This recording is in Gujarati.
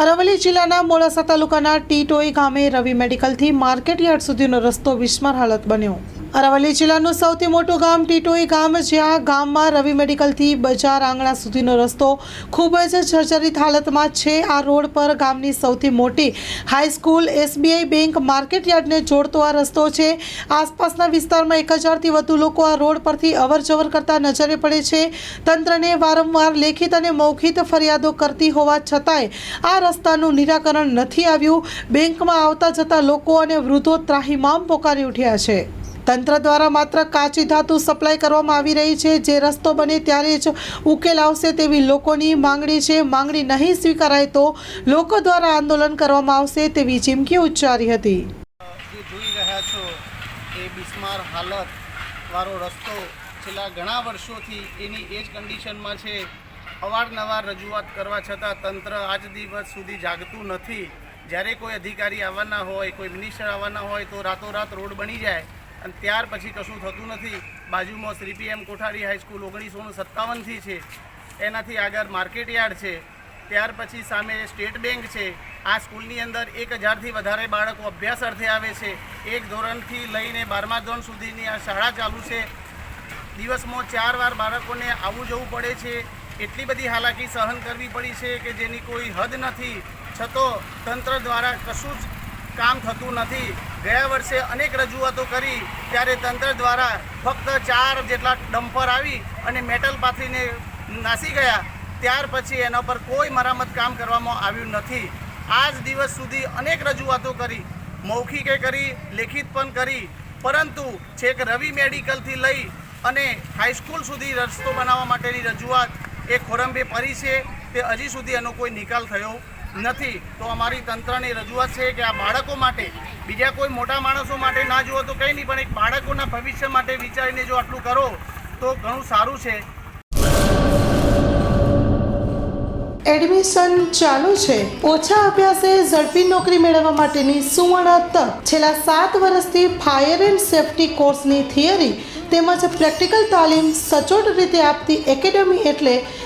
અરવલ્લી જિલ્લાના મોડાસા તાલુકાના ટીટોઈ ગામે રવિ મેડિકલથી માર્કેટયાર્ડ સુધીનો રસ્તો વિસ્માર હાલત બન્યો. અરવલ્લી જિલ્લાનું સૌથી મોટું ગામ ટીટોઈ ગામ જ્યાં ગામમાં રવિ મેડિકલથી બજાર આંગણા સુધીનો રસ્તો ખૂબ જ જર્જરિત હાલતમાં છે. આ રોડ પર ગામની સૌથી મોટી હાઈસ્કૂલ એસબીઆઈ બેંક માર્કેટયાર્ડને જોડતો આ રસ્તો છે. આસપાસના વિસ્તારમાં એક હજારથી વધુ લોકો આ રોડ પરથી અવર જવર કરતા નજરે પડે છે. તંત્રને વારંવાર લેખિત અને મૌખિત ફરિયાદો કરતી હોવા છતાંય આ રસ્તાનું નિરાકરણ નથી આવ્યું. બેંકમાં આવતા જતા લોકો અને વૃદ્ધો ત્રાહિમામ પોકારી ઉઠ્યા છે. તંત્ર દ્વારા માત્ર કાચી ધાતુ સપ્લાય કરવામાં આવી રહી છે. જે રસ્તો બને ત્યારે જ ઉકેલ આવશે તેવી લોકોની માંગણી છે. માંગણી નહીં સ્વીકારાય તો લોકો દ્વારા આંદોલન કરવામાં આવશે તેવી ચીમકી ઉચ્ચારી હતી. જે જોઈ રહ્યા છો એ બિસ્માર હાલત રસ્તો છેલ્લા ઘણા વર્ષોથી એની એ જ કન્ડિશનમાં છે. અવારનવાર રજૂઆત કરવા છતાં તંત્ર આજ દિવસ સુધી જાગતું નથી. જ્યારે કોઈ અધિકારી આવવાના હોય, કોઈ મિનિસ્ટર આવવાના હોય તો રાતોરાત રોડ બની જાય. અને ત્યાર પછી કશું થતું નથી. બાજુમાં શ્રી પીએમ કોઠારી હાઈસ્કૂલ ઓગણીસો સત્તાવનથી છે. એનાથી આગળ માર્કેટ યાર્ડ છે. ત્યાર પછી સામે સ્ટેટ બેંક છે. આ સ્કૂલની અંદર એક હજારથી વધારે બાળકો અભ્યાસ અર્થે આવે છે. એક ધોરણથી લઈને બારમા ધોરણ સુધીની આ શાળા ચાલુ છે. દિવસમાં ચાર વાર બાળકોને આવવું જવું પડે છે. એટલી બધી હાલાકી સહન કરવી પડી છે કે જેની કોઈ હદ નથી. છતાં તંત્ર દ્વારા કશું જ કામ થતું નથી. ગયા વર્ષે અનેક રજૂઆતો કરી. ત્યારે તંત્ર દ્વારા ફક્ત ચાર જેટલા ડમ્પર આવી અને મેટલ પાથરીને નાસી ગયા. ત્યાર પછી એના પર કોઈ મરામત કામ કરવામાં આવ્યું નથી. આજ દિવસ સુધી અનેક રજૂઆતો કરી. મૌખિકે કરી, લેખિત પણ કરી. પરંતુ છેક રવિ મેડિકલથી લઈ અને હાઈસ્કૂલ સુધી રસ્તો બનાવવા માટેની રજૂઆત એ ખોરંબે પરી છે. તે હજી સુધી એનો કોઈ નિકાલ થયો નથી. તો અમારી તંત્રની રજૂઆત છે કે આ બાળકો માટે, બીજા કોઈ મોટા માણસો માટે ના જુઓ તો કંઈ નહીં, પણ એક બાળકોના ભવિષ્ય માટે વિચારીને જો આટલું કરો, તો ઘણું સારું છે. એડમિશન ચાલુ છે. ઓછા અભ્યાસે ઝડપી નોકરી મેળવવા માટેની સુવર્ણ તક. છેલ્લા સાત વર્ષથી ફાયર એન્ડ સેફટી કોર્સની થિયરી તેમજ પ્રેક્ટિકલ તાલીમ સચોટ રીતે આપતી એકેડમી એટલે